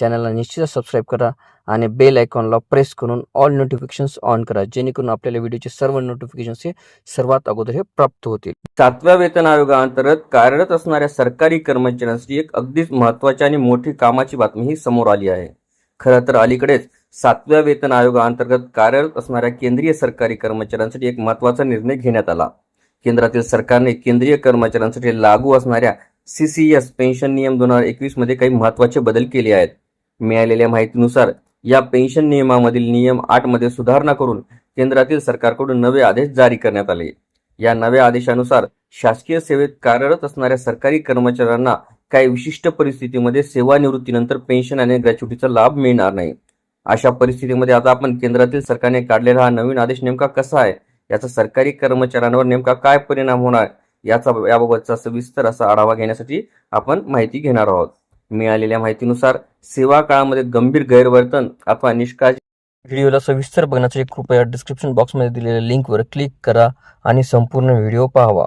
चॅनलला निश्चितच सबस्क्राईब करा आणि बेल आयकॉनला प्रेस करून ऑल नोटिफिकेशन्स ऑन करा जेणेकरून आपल्याला व्हिडिओचे सर्व नोटिफिकेशन्स हे सर्वात अगोदर हे प्राप्त होतील. सातव्या वेतन आयोगाअंतर्गत कार्यरत असणाऱ्या सरकारी कर्मचाऱ्यांसाठी एक अगदीच महत्वाची आणि मोठी कामाची बातमी ही समोर आली आहे. खरं तर अलीकडेच सातव्या वेतन आयोगाअंतर्गत कार्यरत असणाऱ्या केंद्रीय सरकारी कर्मचाऱ्यांसाठी एक महत्त्वाचा निर्णय घेण्यात आला. केंद्रातील सरकारने केंद्रीय कर्मचाऱ्यांसाठी लागू असणाऱ्या सीसीएस पेन्शन नियम दोन हजार एकवीसमध्ये काही महत्त्वाचे बदल केले आहेत. मिळालेल्या माहितीनुसार या पेन्शन नियमामधील नियम आठमध्ये सुधारणा करून केंद्रातील सरकारकडून नवे आदेश जारी करण्यात आले. या नव्या आदेशानुसार शासकीय सेवेत कार्यरत असणाऱ्या सरकारी कर्मचाऱ्यांना काही विशिष्ट परिस्थितीमध्ये सेवानिवृत्तीनंतर पेन्शन आणि ग्रॅच्युटीचा लाभ मिळणार नाही. अशा परिस्थितीमध्ये आता आपण केंद्रातील सरकारने काढलेला हा नवीन आदेश नेमका कसा आहे? याचा सरकारी कर्मचाऱ्यांवर नेमका काय परिणाम होणार? याचा याबाबतचा सविस्तर असा आढावा घेण्यासाठी आपण माहिती घेणार आहोत. मिळालेल्या माहितीनुसार सेवा काळामध्ये गंभीर गैरवर्तन अथवा निष्काळजी व्हिडिओला सविस्तर बघण्यासाठी कृपया डिस्क्रिप्शन बॉक्समध्ये दिलेल्या लिंकवर क्लिक करा आणि संपूर्ण व्हिडिओ पाहावा.